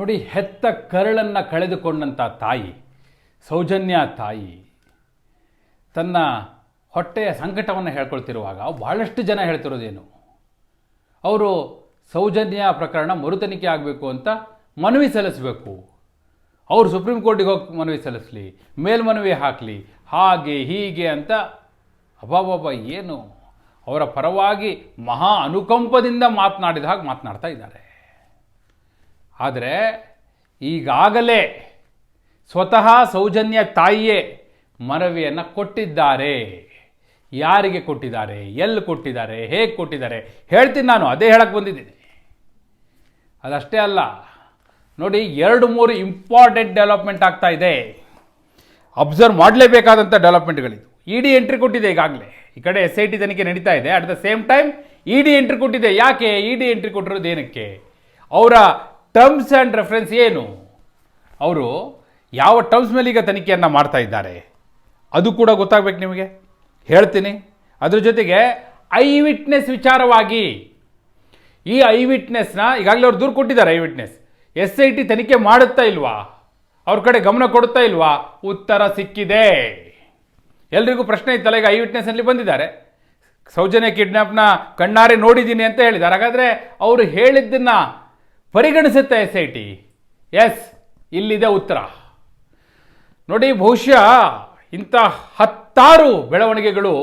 ನೋಡಿ, ಹೆತ್ತ ಕರಳನ್ನು ಕಳೆದುಕೊಂಡಂಥ ತಾಯಿ, ಸೌಜನ್ಯ ತಾಯಿ, ತನ್ನ ಹೊಟ್ಟೆಯ ಸಂಕಟವನ್ನು ಹೇಳ್ಕೊಳ್ತಿರುವಾಗ ಭಾಳಷ್ಟು ಜನ ಹೇಳ್ತಿರೋದೇನು? ಅವರು ಸೌಜನ್ಯ ಪ್ರಕರಣ ಮರುತನಿಕೆ ಆಗಬೇಕು ಅಂತ ಮನವಿ ಸಲ್ಲಿಸಬೇಕು. ಅವರು ಸುಪ್ರೀಂ ಕೋರ್ಟಿಗೆ ಹೋಗಿ ಮನವಿ ಸಲ್ಲಿಸಲಿ, ಮೇಲ್ಮನವಿ ಹಾಕಲಿ, ಹಾಗೆ, ಹೀಗೆ ಅಂತ ಅಬಾಬಾಬ ಏನು? ಅವರ ಪರವಾಗಿ ಮಹಾ ಅನುಕಂಪದಿಂದ ಮಾತನಾಡಿದ ಹಾಗೆ ಮಾತನಾಡ್ತಾ ಇದ್ದಾರೆ. ಆದರೆ ಈಗಾಗಲೇ ಸ್ವತಃ ಸೌಜನ್ಯ ತಾಯಿಯೇ ಮನವಿಯನ್ನು ಕೊಟ್ಟಿದ್ದಾರೆ. ಯಾರಿಗೆ ಕೊಟ್ಟಿದ್ದಾರೆ? ಎಲ್ಲಿ ಕೊಟ್ಟಿದ್ದಾರೆ? ಹೇಗೆ ಕೊಟ್ಟಿದ್ದಾರೆ? ಹೇಳ್ತೀನಿ ನಾನು, ಅದೇ ಹೇಳಕ್ಕೆ ಬಂದಿದ್ದೀನಿ. ಅದಷ್ಟೇ ಅಲ್ಲ, ನೋಡಿ ಎರಡು ಮೂರು ಇಂಪಾರ್ಟೆಂಟ್ ಡೆವಲಪ್ಮೆಂಟ್ ಆಗ್ತಾ ಇದೆ. ಅಬ್ಸರ್ವ್ ಮಾಡಲೇಬೇಕಾದಂಥ ಡೆವಲಪ್ಮೆಂಟ್ಗಳಿದು ಇ ಡಿ ಎಂಟ್ರಿ ಕೊಟ್ಟಿದೆ ಈಗಾಗಲೇ. ಈ ಕಡೆ ಎಸ್ ಐ ಟಿ ತನಿಖೆ ನಡೀತಾ ಇದೆ. At the same time E D entry ಕೊಟ್ಟಿದೆ. ಯಾಕೆ? ಇ ಡಿ ಎಂಟ್ರಿ ಕೊಟ್ಟಿರೋದು ಏನಕ್ಕೆ? ಅವರ ಟರ್ಮ್ಸ್ ಆ್ಯಂಡ್ ರೆಫರೆನ್ಸ್ ಏನು? ಅವರು ಯಾವ ಟರ್ಮ್ಸ್ ಮೇಲೆ ಈಗ ತನಿಖೆಯನ್ನು ಮಾಡ್ತಾ ಇದ್ದಾರೆ? ಅದು ಕೂಡ ಗೊತ್ತಾಗಬೇಕು ನಿಮಗೆ? ಹೇಳ್ತೀನಿ. ಅದ್ರ ಜೊತೆಗೆ ಐ ವಿಟ್ನೆಸ್ ವಿಚಾರವಾಗಿ, ಈ ಐ ವಿಟ್ನೆಸ್ನ ಈಗಾಗಲೇ ಅವ್ರು ದೂರು ಕೊಟ್ಟಿದ್ದಾರೆ eye witness S I T ತನಿಖೆ ಮಾಡುತ್ತಾ ಇಲ್ವಾ? ಅವ್ರ ಕಡೆ ಗಮನ ಕೊಡುತ್ತಾ ಇಲ್ವಾ? ಉತ್ತರ ಸಿಕ್ಕಿದೆ. ಎಲ್ರಿಗೂ ಪ್ರಶ್ನೆ ಇತ್ತಲ್ಲ, ಈಗ ಐ ವಿಟ್ನೆಸ್ನಲ್ಲಿ ಬಂದಿದ್ದಾರೆ. ಸೌಜನ್ಯ ಕಿಡ್ನಾಪ್ನ ಕಣ್ಣಾರೆ ನೋಡಿದ್ದೀನಿ ಅಂತ ಹೇಳಿದ್ದಾರೆ. ಹಾಗಾದರೆ ಅವರು ಹೇಳಿದ್ದನ್ನು ಪರಿಗಣಿಸುತ್ತೆ ಎಸ್ ಐ ಟಿ ಎಸ್ ಇಲ್ಲಿದೆ ಉತ್ತರ. ನೋಡಿ, ಬಹುಶಃ ಇಂಥ ಹತ್ತಾರು ಬೆಳವಣಿಗೆಗಳು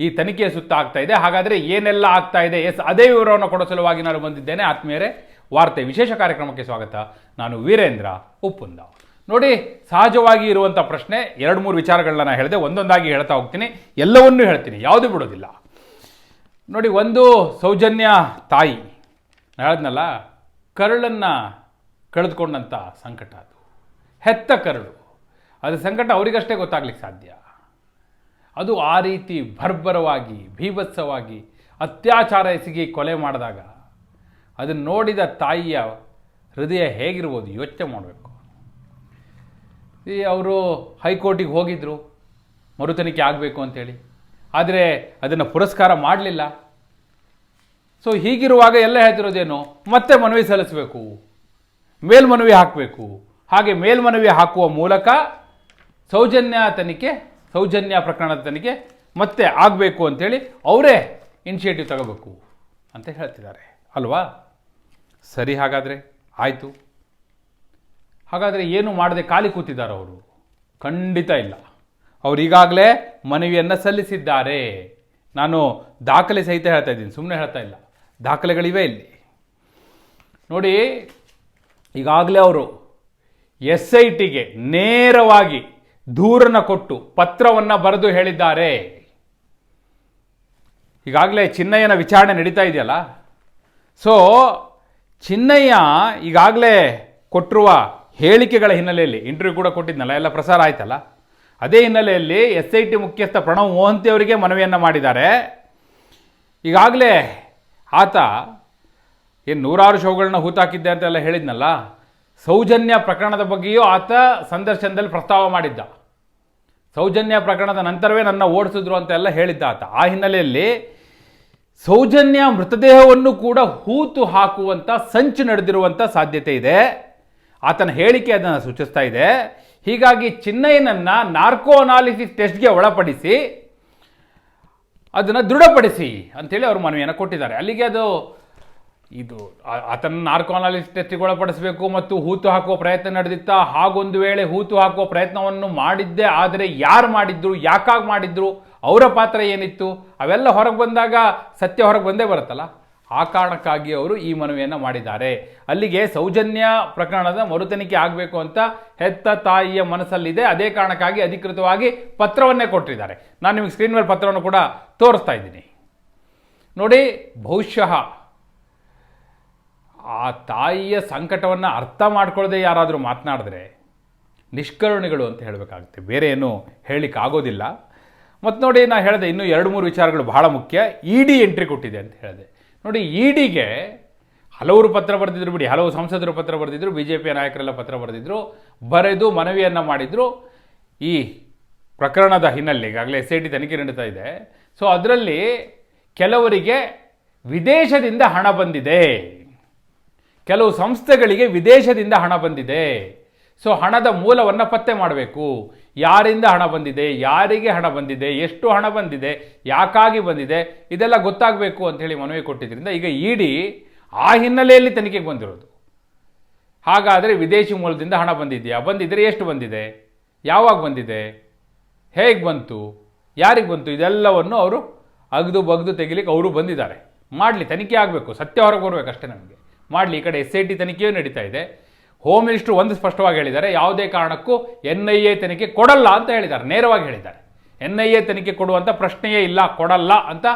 ಈ ತನಿಖೆಯ ಸುತ್ತ ಆಗ್ತಾ ಇದೆ. ಹಾಗಾದರೆ ಏನೆಲ್ಲ ಆಗ್ತಾ ಇದೆ? ಎಸ್ ಅದೇ ವಿವರವನ್ನು ಕೊಡೋ ಸಲುವಾಗಿ ನಾನು ಬಂದಿದ್ದೇನೆ. ಆತ್ಮೀಯರೇ, ವಾರ್ತೆ ವಿಶೇಷ ಕಾರ್ಯಕ್ರಮಕ್ಕೆ ಸ್ವಾಗತ. ನಾನು ವೀರೇಂದ್ರ ಉಪ್ಪುಂದ. ನೋಡಿ, ಸಹಜವಾಗಿ ಇರುವಂಥ ಪ್ರಶ್ನೆ, ಎರಡು ಮೂರು ವಿಚಾರಗಳನ್ನ ನಾನು ಹೇಳಿದೆ, ಒಂದೊಂದಾಗಿ ಹೇಳ್ತಾ ಹೋಗ್ತೀನಿ. ಎಲ್ಲವನ್ನೂ ಹೇಳ್ತೀನಿ, ಯಾವುದು ಬಿಡೋದಿಲ್ಲ. ನೋಡಿ, ಒಂದು ಸೌಜನ್ಯ ತಾಯಿ. ನಾನು ಹೇಳಿದ್ನಲ್ಲ ಕರಳನ್ನು ಕಳೆದುಕೊಂಡಂಥ ಸಂಕಟ ಅದು. ಹೆತ್ತ ಕರುಳು. ಅದು ಸಂಕಟ ಅವರಿಗಷ್ಟೇ ಗೊತ್ತಾಗ್ಲಿಕ್ಕೆ ಸಾಧ್ಯ. ಅದು ಆ ರೀತಿ ಭರ್ಬರವಾಗಿ ಭೀಭತ್ಸವಾಗಿ, ಅತ್ಯಾಚಾರ ಎಸಗಿ ಕೊಲೆ ಮಾಡಿದಾಗ ಅದನ್ನು ನೋಡಿದ ತಾಯಿಯ ಹೃದಯ ಹೇಗಿರ್ಬೋದು ಯೋಚನೆ ಮಾಡಬೇಕು. ಈ ಅವರು ಹೈಕೋರ್ಟಿಗೆ ಹೋಗಿದ್ದರು ಮರುತನಿಕೆ ಆಗಬೇಕು ಅಂತೇಳಿ. ಆದರೆ ಅದನ್ನು ಪುರಸ್ಕಾರ ಮಾಡಲಿಲ್ಲ. ಸೊ ಹೀಗಿರುವಾಗ ಎಲ್ಲ ಹೇಳ್ತಿರೋದೇನು? ಮತ್ತೆ ಮನವಿ ಸಲ್ಲಿಸಬೇಕು. ಮೇಲ್ಮನವಿ ಹಾಕಬೇಕು. ಹಾಗೆ ಮೇಲ್ಮನವಿ ಹಾಕುವ ಮೂಲಕ ಸೌಜನ್ಯ ತನಿಖೆ, ಸೌಜನ್ಯ ಪ್ರಕರಣದ ತನಿಖೆ ಮತ್ತೆ ಆಗಬೇಕು ಅಂತೇಳಿ ಅವರೇ ಇನಿಷಿಯೇಟಿವ್ ತಗೋಬೇಕು ಅಂತ ಹೇಳ್ತಿದ್ದಾರೆ. ಅಲ್ವಾ? ಸರಿ ಹಾಗಾದರೆ, ಆಯಿತು. ಹಾಗಾದರೆ ಏನು ಮಾಡದೆ ಖಾಲಿ ಕೂತಿದ್ದಾರೆ ಅವರು? ಖಂಡಿತ ಇಲ್ಲ. ಅವರು ಈಗಾಗಲೇ ಮನವಿಯನ್ನು ಸಲ್ಲಿಸಿದ್ದಾರೆ. ನಾನು ದಾಖಲೆ ಸಹಿತ ಹೇಳ್ತಾ ಇದ್ದೀನಿ ಸುಮ್ಮನೆ ಹೇಳ್ತಾ ಇಲ್ಲ. ದಾಖಲೆಗಳಿವೆ ಇಲ್ಲಿ. ನೋಡಿ, ಈಗಾಗಲೇ ಅವರು ಎಸ್ ಐ ಟಿಗೆ ನೇರವಾಗಿ ದೂರನ ಕೊಟ್ಟು ಪತ್ರವನ್ನು ಬರೆದು ಹೇಳಿದ್ದಾರೆ. ಈಗಾಗಲೇ ಚಿನ್ನಯ್ಯನ ವಿಚಾರಣೆ ನಡೀತಾ ಇದೆಯಲ್ಲ? ಸೊ ಚಿನ್ನಯ್ಯ ಈಗಾಗಲೇ ಕೊಟ್ಟಿರುವ ಹೇಳಿಕೆಗಳ ಹಿನ್ನೆಲೆಯಲ್ಲಿ ಇಂಟರ್ವ್ಯೂ ಕೂಡ ಕೊಟ್ಟಿದ್ನಲ್ಲ, ಎಲ್ಲ ಪ್ರಸಾರ ಆಯ್ತಲ್ಲ? ಅದೇ ಹಿನ್ನೆಲೆಯಲ್ಲಿ ಎಸ್ ಐ ಟಿ ಮುಖ್ಯಸ್ಥ ಪ್ರಣವ್ ಮೋಹಂತಿ ಅವರಿಗೆ ಮನವಿಯನ್ನು ಮಾಡಿದ್ದಾರೆ. ಈಗಾಗಲೇ ಆತ ಏನು ನೂರಾರು ಶೋಗಳನ್ನ ಹೂತಾಕಿದ್ದೆ ಅಂತೆಲ್ಲ ಹೇಳಿದ್ನಲ್ಲ? ಸೌಜನ್ಯ ಪ್ರಕರಣದ ಬಗ್ಗೆಯೂ ಆತ ಸಂದರ್ಶನದಲ್ಲಿ ಪ್ರಸ್ತಾವ ಮಾಡಿದ್ದ. ಸೌಜನ್ಯ ಪ್ರಕರಣದ ನಂತರವೇ ನನ್ನ ಓಡಿಸಿದ್ರು ಅಂತೆಲ್ಲ ಹೇಳಿದ್ದ ಆತ. ಆ ಹಿನ್ನೆಲೆಯಲ್ಲಿ ಸೌಜನ್ಯ ಮೃತದೇಹವನ್ನು ಕೂಡ ಹೂತು ಹಾಕುವಂಥ ಸಂಚು ನಡೆದಿರುವಂಥ ಸಾಧ್ಯತೆ ಇದೆ. ಆತನ ಹೇಳಿಕೆ ಅದನ್ನು ಸೂಚಿಸ್ತಾ ಇದೆ. ಹೀಗಾಗಿ ಚಿನ್ನಯ್ಯನನ್ನು ನಾರ್ಕೋ ಅನಾಲಿಸಿಸ್ ಟೆಸ್ಟ್ಗೆ ಒಳಪಡಿಸಿ ಅದನ್ನು ದೃಢಪಡಿಸಿ ಅಂಥೇಳಿ ಅವರು ಮನವಿಯನ್ನು ಕೊಟ್ಟಿದ್ದಾರೆ. ಅಲ್ಲಿಗೆ ಅದು ಇದು ಆತನ ನಾರ್ಕೋ ಅನಾಲಿಸಿಸ್ ಟೆಸ್ಟಿಗೆ ಒಳಪಡಿಸಬೇಕು ಮತ್ತು ಹೂತು ಹಾಕುವ ಪ್ರಯತ್ನ ನಡೆದಿತ್ತಾ, ಹಾಗೊಂದು ವೇಳೆ ಹೂತು ಹಾಕುವ ಪ್ರಯತ್ನವನ್ನು ಮಾಡಿದ್ದೆ ಆದರೆ ಯಾರು ಮಾಡಿದ್ರು, ಯಾಕಾಗಿ ಮಾಡಿದ್ರು, ಅವರ ಪಾತ್ರ ಏನಿತ್ತು, ಅವೆಲ್ಲ ಹೊರಗೆ ಬಂದಾಗ ಸತ್ಯ ಹೊರಗೆ ಬಂದೇ ಬರುತ್ತಲ್ಲ. ಆ ಕಾರಣಕ್ಕಾಗಿ ಅವರು ಈ ಮನವಿಯನ್ನು ಮಾಡಿದ್ದಾರೆ. ಅಲ್ಲಿಗೆ ಸೌಜನ್ಯ ಪ್ರಕರಣದ ಮರುತನಿಕೆ ಆಗಬೇಕು ಅಂತ ಹೆತ್ತ ತಾಯಿಯ ಮನಸ್ಸಲ್ಲಿದೆ. ಅದೇ ಕಾರಣಕ್ಕಾಗಿ ಅಧಿಕೃತವಾಗಿ ಪತ್ರವನ್ನೇ ಕೊಟ್ಟಿದ್ದಾರೆ. ನಾನು ನಿಮಗೆ ಸ್ಕ್ರೀನ್ ಮೇಲೆ ಪತ್ರವನ್ನು ಕೂಡ ತೋರಿಸ್ತಾ ಇದ್ದೀನಿ. ನೋಡಿ, ಬಹುಶಃ ಆ ತಾಯಿಯ ಸಂಕಟವನ್ನು ಅರ್ಥ ಮಾಡ್ಕೊಳ್ಳದೆ ಯಾರಾದರೂ ಮಾತನಾಡಿದ್ರೆ ನಿಷ್ಕರುಣಿಗಳು ಅಂತ ಹೇಳಬೇಕಾಗುತ್ತೆ. ಬೇರೆ ಏನು ಹೇಳಲಿಕ್ಕೆ ಆಗೋದಿಲ್ಲ ಮತ್ತು ನೋಡಿ ನಾನು ಹೇಳಿದೆ, ಇನ್ನೂ ಎರಡು ಮೂರು ವಿಚಾರಗಳು ಬಹಳ ಮುಖ್ಯ. ಇ ಡಿ ಎಂಟ್ರಿ ಕೊಟ್ಟಿದೆ ಅಂತ ಹೇಳಿದೆ. ನೋಡಿ ಇ ಡಿಗೆ ಹಲವರು ಪತ್ರ ಬರೆದಿದ್ರು ಬಿಡಿ, ಹಲವು ಸಂಸದರು ಪತ್ರ ಬರೆದಿದ್ರು ಬಿ ಜೆ ಪಿಯ ನಾಯಕರೆಲ್ಲ ಪತ್ರ ಬರೆದಿದ್ರು, ಬರೆದು ಮನವಿಯನ್ನು ಮಾಡಿದರು. ಈ ಪ್ರಕರಣದ ಹಿನ್ನೆಲೆ ಈಗಾಗಲೇ ಎಸ್ ಐ ಟಿ ತನಿಖೆ ನಡೀತಾ ಇದೆ. ಸೊ ಅದರಲ್ಲಿ ಕೆಲವರಿಗೆ ವಿದೇಶದಿಂದ ಹಣ ಬಂದಿದೆ. ಕೆಲವು ಸಂಸ್ಥೆಗಳಿಗೆ ವಿದೇಶದಿಂದ ಹಣ ಬಂದಿದೆ. ಸೊ ಹಣದ ಮೂಲವನ್ನು ಪತ್ತೆ ಮಾಡಬೇಕು. ಯಾರಿಂದ ಹಣ ಬಂದಿದೆ, ಯಾರಿಗೆ ಹಣ ಬಂದಿದೆ, ಎಷ್ಟು ಹಣ ಬಂದಿದೆ, ಯಾಕಾಗಿ ಬಂದಿದೆ, ಇದೆಲ್ಲ ಗೊತ್ತಾಗಬೇಕು ಅಂಥೇಳಿ ಮನವಿ ಕೊಟ್ಟಿದ್ದರಿಂದ ಈಗ ಇಡಿ ಆ ಹಿನ್ನೆಲೆಯಲ್ಲಿ ತನಿಖೆಗೆ ಬಂದಿರೋದು. ಹಾಗಾದರೆ ವಿದೇಶಿ ಮೂಲದಿಂದ ಹಣ ಬಂದಿದೆಯಾ? ಬಂದಿದ್ದರೆ ಎಷ್ಟು ಬಂದಿದೆ? ಯಾವಾಗ ಬಂದಿದೆ? ಹೇಗೆ ಬಂತು? ಯಾರಿಗೆ ಬಂತು? ಇದೆಲ್ಲವನ್ನು ಅವರು ಅಗದು ಬಗ್ದು ತೆಗಿಲಿಕ್ಕೆ ಅವರು ಬಂದಿದ್ದಾರೆ. ಮಾಡಲಿ, ತನಿಖೆ ಆಗಬೇಕು. ಸತ್ಯ ಹೊರಗೆ ಬರಬೇಕಷ್ಟೇ ನಮಗೆ. ಮಾಡಲಿ, ಈ ಕಡೆ ಎಸ್ ಐ ಟಿ ತನಿಖೆಯೂ ನಡೀತಾ ಇದೆ. ಹೋಮ್ ಮಿನಿಸ್ಟ್ರು ಒಂದು ಸ್ಪಷ್ಟವಾಗಿ ಹೇಳಿದ್ದಾರೆ. ಯಾವುದೇ ಕಾರಣಕ್ಕೂ ಎನ್ ಐ ಎ ತನಿಖೆ ಕೊಡಲ್ಲ ಅಂತ ಹೇಳಿದ್ದಾರೆ. ನೇರವಾಗಿ ಹೇಳಿದ್ದಾರೆ. ಎನ್ ಐ ಎ ತನಿಖೆ ಕೊಡುವಂಥ ಪ್ರಶ್ನೆಯೇ ಇಲ್ಲ ಕೊಡಲ್ಲ ಅಂತ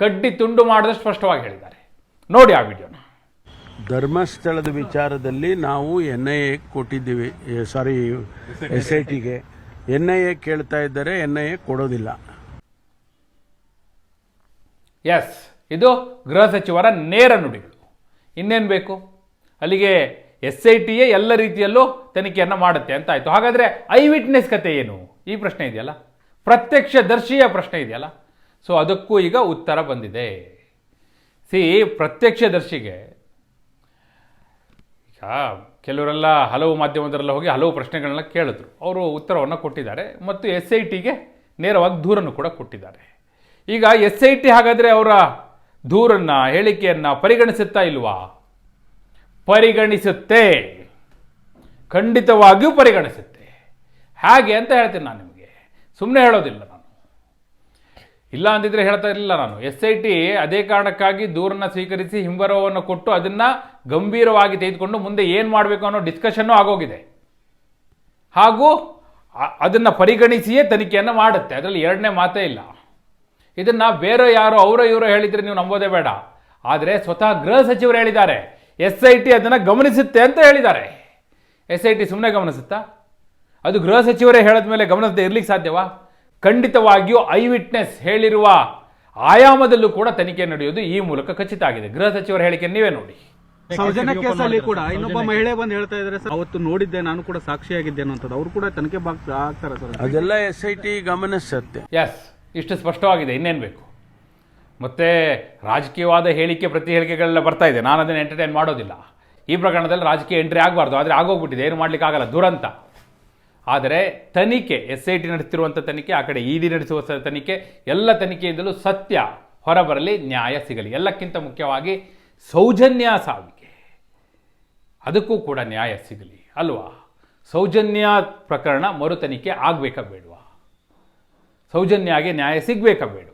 ಕಡ್ಡಿ ತುಂಡು ಮಾಡಿದಷ್ಟು ಸ್ಪಷ್ಟವಾಗಿ ಹೇಳಿದ್ದಾರೆ. ನೋಡಿ ಆ ವಿಡಿಯೋನ. ಧರ್ಮಸ್ಥಳದ ವಿಚಾರದಲ್ಲಿ ನಾವು ಎನ್ ಐ ಎ ಕೊಟ್ಟಿದ್ದೀವಿ ಸಾರಿ ಎಸ್ ಐ ಟಿಗೆ ಎನ್ ಐ ಎ ಕೇಳ್ತಾ ಇದ್ದಾರೆ ಎನ್ ಐ ಎ ಕೊಡೋದಿಲ್ಲ. ಎಸ್ ಇದು ಗೃಹ ಸಚಿವರ ನೇರ ನುಡಿಗಳು. ಇನ್ನೇನು ಬೇಕು? ಅಲ್ಲಿಗೆ ಎಸ್ ಐ ಟಿಯೇ ಎಲ್ಲ ರೀತಿಯಲ್ಲೂ ತನಿಖೆಯನ್ನು ಮಾಡುತ್ತೆ ಅಂತ ಆಯಿತು. ಹಾಗಾದರೆ ಐ ವಿಟ್ನೆಸ್ ಕತೆ ಏನು? ಈ ಪ್ರಶ್ನೆ ಇದೆಯಲ್ಲ? ಪ್ರತ್ಯಕ್ಷ ದರ್ಶಿಯ ಪ್ರಶ್ನೆ ಇದೆಯಲ್ಲ? ಸೊ ಅದಕ್ಕೂ ಈಗ ಉತ್ತರ ಬಂದಿದೆ. ಸಿ ಪ್ರತ್ಯಕ್ಷದರ್ಶಿಗೆ ಈಗ ಕೆಲವರೆಲ್ಲ ಹಲವು ಮಾಧ್ಯಮದರೆಲ್ಲ ಹೋಗಿ ಹಲವು ಪ್ರಶ್ನೆಗಳನ್ನ ಕೇಳಿದ್ರು. ಅವರು ಉತ್ತರವನ್ನು ಕೊಟ್ಟಿದ್ದಾರೆ ಮತ್ತು ಎಸ್ ಐ ಟಿಗೆ ನೇರವಾಗಿ ದೂರನ್ನು ಕೂಡ ಕೊಟ್ಟಿದ್ದಾರೆ. ಈಗ ಎಸ್ ಐ ಟಿ ಹಾಗಾದರೆ ಅವರ ದೂರನ್ನು, ಹೇಳಿಕೆಯನ್ನು ಪರಿಗಣಿಸುತ್ತಾ ಇಲ್ವಾ? ಪರಿಗಣಿಸುತ್ತೆ. ಖಂಡಿತವಾಗಿಯೂ ಪರಿಗಣಿಸುತ್ತೆ. ಹಾಗೆ ಅಂತ ಹೇಳ್ತೀನಿ ನಾನು ನಿಮಗೆ. ಸುಮ್ಮನೆ ಹೇಳೋದಿಲ್ಲ ನಾನು. ಇಲ್ಲ ಅಂದಿದ್ರೆ ಹೇಳ್ತಾ ಇರಲಿಲ್ಲ ನಾನು. ಎಸ್ ಐ ಟಿ ಅದೇ ಕಾರಣಕ್ಕಾಗಿ ದೂರನ್ನು ಸ್ವೀಕರಿಸಿ ಹಿಂಬರವನ್ನು ಕೊಟ್ಟು ಅದನ್ನು ಗಂಭೀರವಾಗಿ ತೆಗೆದುಕೊಂಡು ಮುಂದೆ ಏನು ಮಾಡಬೇಕು ಅನ್ನೋ ಡಿಸ್ಕಷನ್ನು ಆಗೋಗಿದೆ. ಹಾಗೂ ಅದನ್ನು ಪರಿಗಣಿಸಿಯೇ ತನಿಖೆಯನ್ನು ಮಾಡುತ್ತೆ. ಅದರಲ್ಲಿ ಎರಡನೇ ಮಾತೇ ಇಲ್ಲ. ಇದನ್ನು ಬೇರೆ ಯಾರೋ, ಅವರೋ ಇವರೋ ಹೇಳಿದರೆ ನೀವು ನಂಬೋದೇ ಬೇಡ. ಆದರೆ ಸ್ವತಃ ಗೃಹ ಸಚಿವರು ಹೇಳಿದ್ದಾರೆ. ಎಸ್ ಐ ಟಿ ಅದನ್ನು ಗಮನಿಸುತ್ತೆ ಅಂತ ಹೇಳಿದ್ದಾರೆ. ಎಸ್ ಐ ಟಿ ಸುಮ್ಮನೆ ಗಮನಿಸುತ್ತಾ? ಅದು ಗೃಹ ಸಚಿವರೇ ಹೇಳಿದ ಮೇಲೆ ಗಮನಿಸದೆ ಇರ್ಲಿಕ್ಕೆ ಸಾಧ್ಯವಾ? ಖಂಡಿತವಾಗಿಯೂ ಐ ವಿಟ್ನೆಸ್ ಹೇಳಿರುವ ಆಯಾಮದಲ್ಲೂ ಕೂಡ ತನಿಖೆ ನಡೆಯೋದು ಈ ಮೂಲಕ ಖಚಿತ ಆಗಿದೆ. ಗೃಹ ಸಚಿವರ ಹೇಳಿಕೆ ನೀವೇ ನೋಡಿ. ಸೌಜನ್ಯ ಕೇಸಲ್ಲಿ ಕೂಡ ಇನ್ನೊಬ್ಬ ಮಹಿಳೆ ಬಂದು ಹೇಳ್ತಾ ಇದ್ದಾರೆ ಸರ್ ಅವತ್ತು ನೋಡಿದ್ದೆ ನಾನು ಕೂಡ ಸಾಕ್ಷಿಯಾಗಿದ್ದೆ ಅನ್ನೋಂಥದ್ದು ಅವರು ಕೂಡ ತನಿಖೆ ಆಗ್ತಾರೆ ಸರ್. ಅದೆಲ್ಲ ಎಸ್ ಐ ಟಿ ಗಮನಿಸುತ್ತೆ. ಎಸ್ ಇಷ್ಟು ಸ್ಪಷ್ಟವಾಗಿದೆ. ಇನ್ನೇನು ಬೇಕು? ಮತ್ತು ರಾಜಕೀಯವಾದ ಹೇಳಿಕೆ ಪ್ರತಿ ಹೇಳಿಕೆಗಳೆಲ್ಲ ಬರ್ತಾ ಇದೆ. ನಾನು ಅದನ್ನು ಎಂಟರ್ಟೈನ್ ಮಾಡೋದಿಲ್ಲ. ಈ ಪ್ರಕರಣದಲ್ಲಿ ರಾಜಕೀಯ ಎಂಟ್ರಿ ಆಗಬಾರ್ದು. ಆದರೆ ಆಗೋಗ್ಬಿಟ್ಟಿದೆ. ಏನು ಮಾಡಲಿಕ್ಕಾಗಲ್ಲ ದುರಂತ. ಆದರೆ ತನಿಖೆ ಎಸ್ ಐ ಟಿ ನಡೆಸ್ತಿರುವಂಥ ತನಿಖೆ, ಆ ಕಡೆ ಇ ಡಿ ನಡೆಸುವ ತನಿಖೆ, ಎಲ್ಲ ತನಿಖೆಯಿಂದಲೂ ಸತ್ಯ ಹೊರಬರಲಿ, ನ್ಯಾಯ ಸಿಗಲಿ. ಎಲ್ಲಕ್ಕಿಂತ ಮುಖ್ಯವಾಗಿ ಸೌಜನ್ಯ ಸಾವಿಗೆ. ಅದಕ್ಕೂ ಕೂಡ ನ್ಯಾಯ ಸಿಗಲಿ. ಅಲ್ವಾ? ಸೌಜನ್ಯ ಪ್ರಕರಣ ಮರು ತನಿಖೆ ಆಗಬೇಕಾ ಬೇಡವಾ? ಸೌಜನ್ಯಾಗೆ ನ್ಯಾಯ ಸಿಗಬೇಕಾ ಬೇಡವಾ?